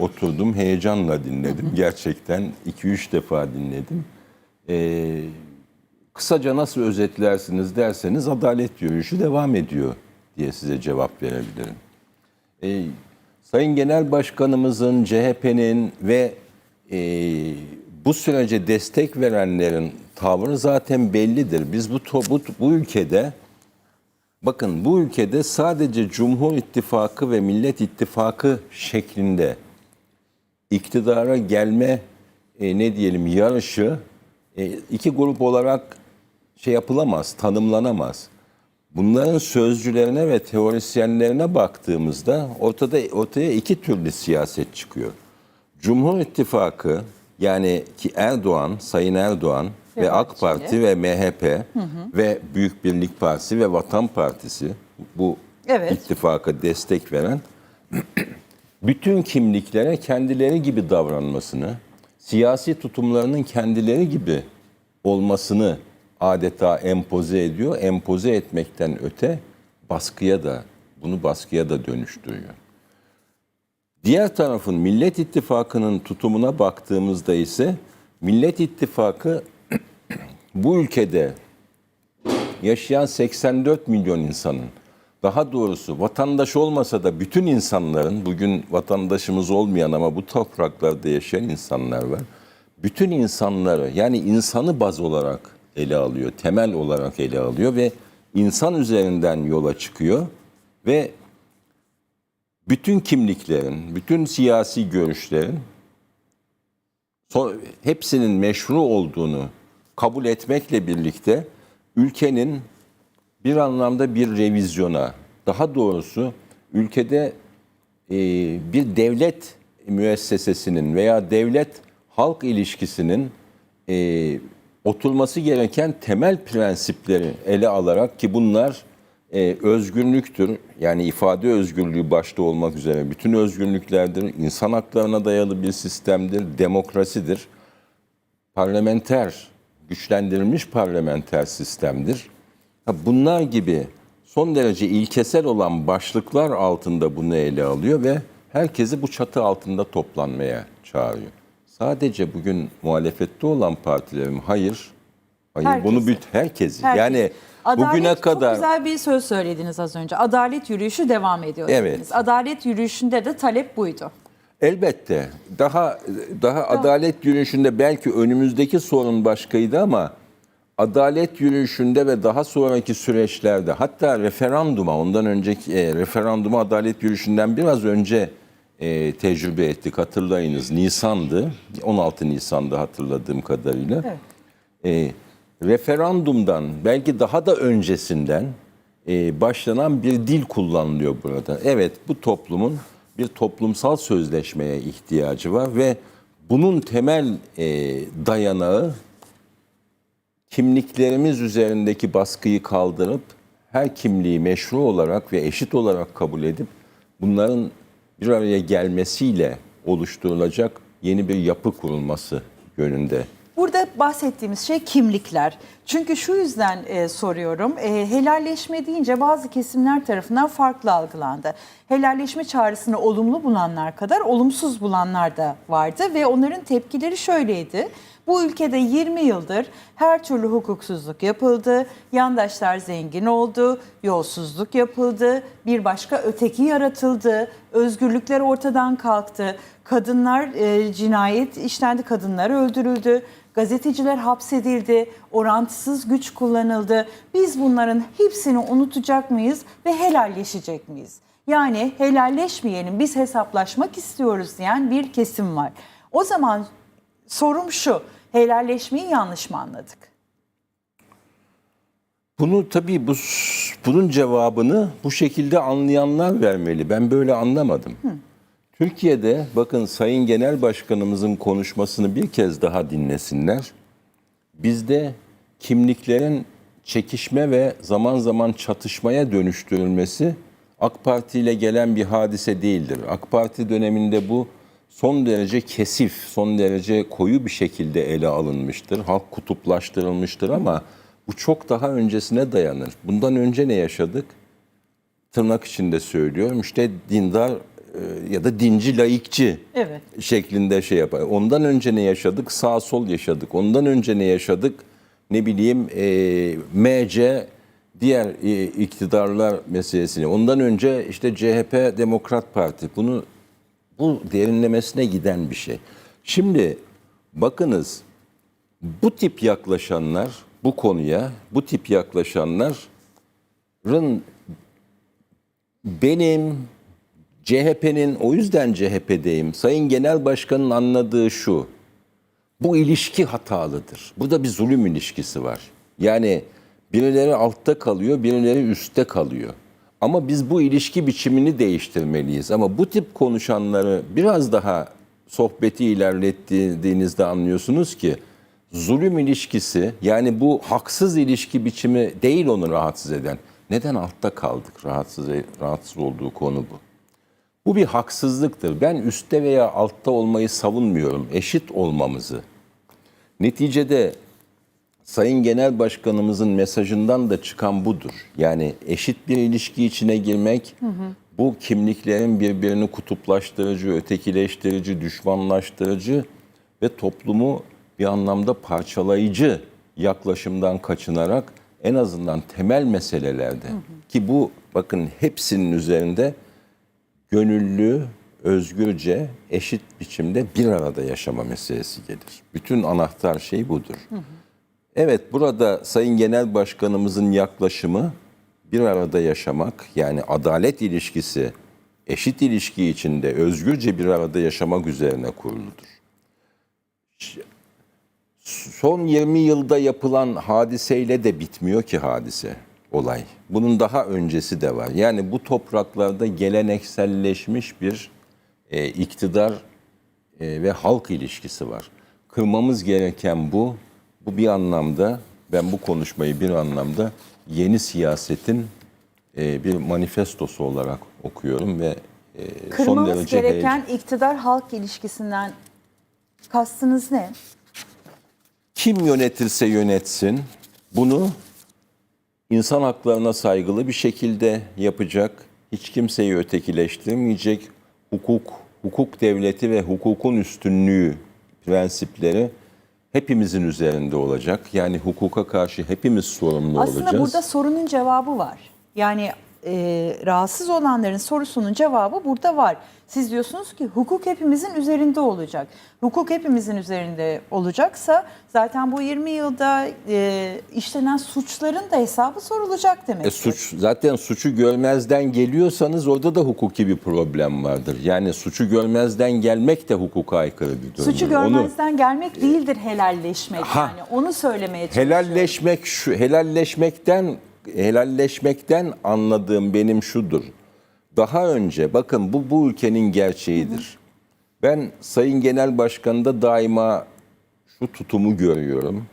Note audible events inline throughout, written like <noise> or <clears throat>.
oturdum, heyecanla dinledim. Gerçekten 2-3 defa dinledim. Ee, kısaca nasıl özetlersiniz derseniz adalet yürüyüşü devam ediyor diye size cevap verebilirim. Ee, Sayın Genel Başkanımızın, CHP'nin ve e, bu sürece destek verenlerin tavrı zaten bellidir. Biz bu, bu, bu ülkede Bakın bu ülkede sadece Cumhur İttifakı ve Millet İttifakı şeklinde iktidara gelme e, ne diyelim yarışı e, iki grup olarak şey yapılamaz, tanımlanamaz. Bunların sözcülerine ve teorisyenlerine baktığımızda ortada ortaya iki türlü siyaset çıkıyor. Cumhur İttifakı yani ki Erdoğan, Sayın Erdoğan ve, Ve AK. Parti ve MHP ve Büyük Birlik Partisi ve Vatan Partisi bu Evet. ittifaka destek veren bütün kimliklere kendileri gibi davranmasını, siyasi tutumlarının kendileri gibi olmasını adeta empoze ediyor. Empoze etmekten öte baskıya da, bunu baskıya da dönüştürüyor. Diğer tarafın Millet İttifakı'nın tutumuna baktığımızda ise Millet İttifakı <clears throat> bu ülkede yaşayan 84 milyon insanın daha doğrusu vatandaş olmasa da bütün insanların bugün vatandaşımız olmayan ama bu topraklarda yaşayan insanlar var. Bütün insanları yani insanı baz olarak ele alıyor, temel olarak ele alıyor ve insan üzerinden yola çıkıyor ve bütün kimliklerin, bütün siyasi görüşlerin hepsinin meşru olduğunu kabul etmekle birlikte ülkenin bir anlamda bir revizyona, daha doğrusu ülkede e, bir devlet müessesesinin veya devlet halk ilişkisinin e, oturması gereken temel prensipleri ele alarak ki bunlar e, özgürlüktür. Yani ifade özgürlüğü başta olmak üzere bütün özgürlüklerdir. insan haklarına dayalı bir sistemdir, demokrasidir parlamenter, güçlendirilmiş parlamenter sistemdir. Bunlar gibi son derece ilkesel olan başlıklar altında bunu ele alıyor ve herkesi bu çatı altında toplanmaya çağırıyor. Sadece bugün muhalefette olan partilerim hayır, hayır Herkesi. bunu büt herkesi. Herkes. Yani Adalet, bugüne Çok kadar güzel bir söz söylediniz az önce. Adalet yürüyüşü devam ediyor Evet. dediniz. Adalet yürüyüşünde de talep buydu. Elbette. Daha daha adalet yürüyüşünde belki önümüzdeki sorun başkaydı ama adalet yürüyüşünde ve daha sonraki süreçlerde hatta referanduma ondan önceki e, referanduma adalet yürüyüşünden biraz önce e, tecrübe ettik hatırlayınız Nisan'dı 16 Nisan'da hatırladığım kadarıyla Evet. e, referandumdan belki daha da öncesinden e, başlanan bir dil kullanılıyor burada. Evet bu toplumun bir toplumsal sözleşmeye ihtiyacı var ve bunun temel e, dayanağı kimliklerimiz üzerindeki baskıyı kaldırıp her kimliği meşru olarak ve eşit olarak kabul edip bunların bir araya gelmesiyle oluşturulacak yeni bir yapı kurulması yönünde Burada bahsettiğimiz şey kimlikler. Çünkü şu yüzden e, soruyorum. E, helalleşme deyince bazı kesimler tarafından farklı algılandı. Helalleşme çağrısını olumlu bulanlar kadar olumsuz bulanlar da vardı ve onların tepkileri şöyleydi. Bu ülkede 20 yıldır her türlü hukuksuzluk yapıldı, yandaşlar zengin oldu, yolsuzluk yapıldı, bir başka öteki yaratıldı, özgürlükler ortadan kalktı, kadınlar e, cinayet işlendi, kadınlar öldürüldü, gazeteciler hapsedildi, orantısız güç kullanıldı. Biz bunların hepsini unutacak mıyız ve helalleşecek miyiz? Yani helalleşmeyelim, biz hesaplaşmak istiyoruz diyen bir kesim var. O zaman sorum şu, helalleşmeyi yanlış mı anladık? Bunu tabii bu bunun cevabını bu şekilde anlayanlar vermeli. Ben böyle anlamadım. Türkiye'de bakın Sayın Genel Başkanımızın konuşmasını bir kez daha dinlesinler. Bizde kimliklerin çekişme ve zaman zaman çatışmaya dönüştürülmesi AK Parti ile gelen bir hadise değildir. AK Parti döneminde bu son derece kesif, son derece koyu bir şekilde ele alınmıştır. Halk kutuplaştırılmıştır ama bu çok daha öncesine dayanır. Bundan önce ne yaşadık? Tırnak içinde söylüyorum. İşte dindar e, ya da dinci laikçi Evet. şeklinde şey yapar. Ondan önce ne yaşadık? Sağ sol yaşadık. Ondan önce ne yaşadık? Ne bileyim e, MC diğer e, iktidarlar meselesini. Ondan önce işte CHP Demokrat Parti. Bunu bu derinlemesine giden bir şey. Şimdi bakınız bu tip yaklaşanlar bu konuya bu tip yaklaşanların benim CHP'nin o yüzden CHP'deyim. Sayın Genel Başkan'ın anladığı şu. Bu ilişki hatalıdır. Burada bir zulüm ilişkisi var. Yani birileri altta kalıyor, birileri üstte kalıyor. Ama biz bu ilişki biçimini değiştirmeliyiz. Ama bu tip konuşanları biraz daha sohbeti ilerlettiğinizde anlıyorsunuz ki zulüm ilişkisi yani bu haksız ilişki biçimi değil onu rahatsız eden. Neden altta kaldık? Rahatsız rahatsız olduğu konu bu. Bu bir haksızlıktır. Ben üstte veya altta olmayı savunmuyorum. Eşit olmamızı. Neticede Sayın Genel Başkanımızın mesajından da çıkan budur. Yani eşit bir ilişki içine girmek, bu kimliklerin birbirini kutuplaştırıcı, ötekileştirici, düşmanlaştırıcı ve toplumu bir anlamda parçalayıcı yaklaşımdan kaçınarak en azından temel meselelerde ki bu bakın hepsinin üzerinde gönüllü, özgürce, eşit biçimde bir arada yaşama meselesi gelir. Bütün anahtar şey budur. Evet burada Sayın Genel Başkanımızın yaklaşımı bir arada yaşamak yani adalet ilişkisi eşit ilişki içinde özgürce bir arada yaşamak üzerine kuruludur. Son 20 yılda yapılan hadiseyle de bitmiyor ki hadise, olay. Bunun daha öncesi de var. Yani bu topraklarda gelenekselleşmiş bir e, iktidar e, ve halk ilişkisi var. Kırmamız gereken bu. Bu bir anlamda, ben bu konuşmayı bir anlamda yeni siyasetin e, bir manifestosu olarak okuyorum ve e, son derece heyecan- gereken iktidar halk ilişkisinden kastınız ne? kim yönetirse yönetsin bunu insan haklarına saygılı bir şekilde yapacak, hiç kimseyi ötekileştirmeyecek, hukuk, hukuk devleti ve hukukun üstünlüğü prensipleri hepimizin üzerinde olacak. Yani hukuka karşı hepimiz sorumlu Aslında olacağız. burada sorunun cevabı var. Yani e, rahatsız olanların sorusunun cevabı burada var. Siz diyorsunuz ki hukuk hepimizin üzerinde olacak. Hukuk hepimizin üzerinde olacaksa zaten bu 20 yılda e, işlenen suçların da hesabı sorulacak demek. E, suç zaten suçu görmezden geliyorsanız orada da hukuki bir problem vardır. Yani suçu görmezden gelmek de hukuka aykırı bir durumdur. Suçu Onu- görmezden gelmek değildir helalleşmek. Ha. Yani onu söylemeye çalışıyorum. Helalleşmek şu helalleşmekten helalleşmekten anladığım benim şudur. Daha önce bakın bu bu ülkenin gerçeğidir. Ben Sayın Genel Başkan'da daima şu tutumu görüyorum.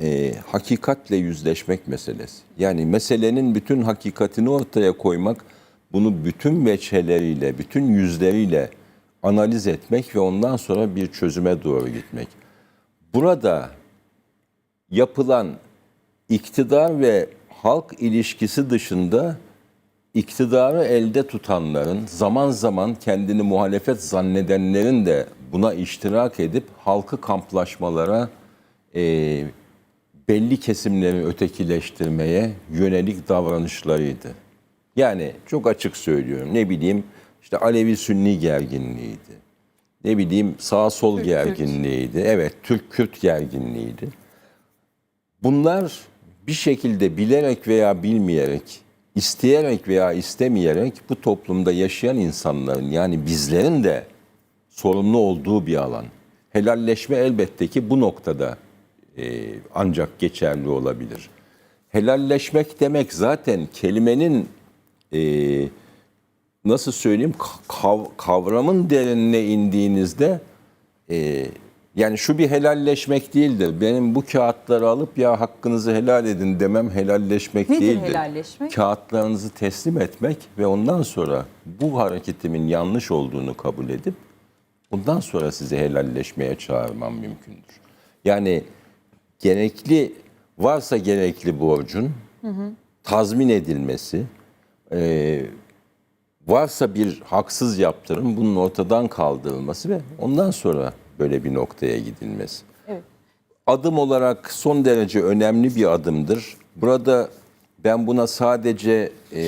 Ee, hakikatle yüzleşmek meselesi. Yani meselenin bütün hakikatini ortaya koymak, bunu bütün veçeleriyle, bütün yüzleriyle analiz etmek ve ondan sonra bir çözüme doğru gitmek. Burada yapılan iktidar ve halk ilişkisi dışında iktidarı elde tutanların, zaman zaman kendini muhalefet zannedenlerin de buna iştirak edip halkı kamplaşmalara, e, belli kesimleri ötekileştirmeye yönelik davranışlarıydı. Yani çok açık söylüyorum. Ne bileyim işte Alevi-Sünni gerginliğiydi. Ne bileyim sağ-sol Türk-Kürt. gerginliğiydi. Evet, Türk-Kürt gerginliğiydi. Bunlar bir şekilde bilerek veya bilmeyerek, isteyerek veya istemeyerek bu toplumda yaşayan insanların yani bizlerin de sorumlu olduğu bir alan. Helalleşme elbette ki bu noktada e, ancak geçerli olabilir. Helalleşmek demek zaten kelimenin e, nasıl söyleyeyim kav- kavramın derinine indiğinizde e, yani şu bir helalleşmek değildir. Benim bu kağıtları alıp ya hakkınızı helal edin demem helalleşmek Nedir değildir. helalleşmek? Kağıtlarınızı teslim etmek ve ondan sonra bu hareketimin yanlış olduğunu kabul edip bundan sonra sizi helalleşmeye çağırmam mümkündür. Yani gerekli varsa gerekli borcun tazmin edilmesi, e, varsa bir haksız yaptırım bunun ortadan kaldırılması ve ondan sonra böyle bir noktaya gidilmesi. Evet. Adım olarak son derece önemli bir adımdır. Burada ben buna sadece e,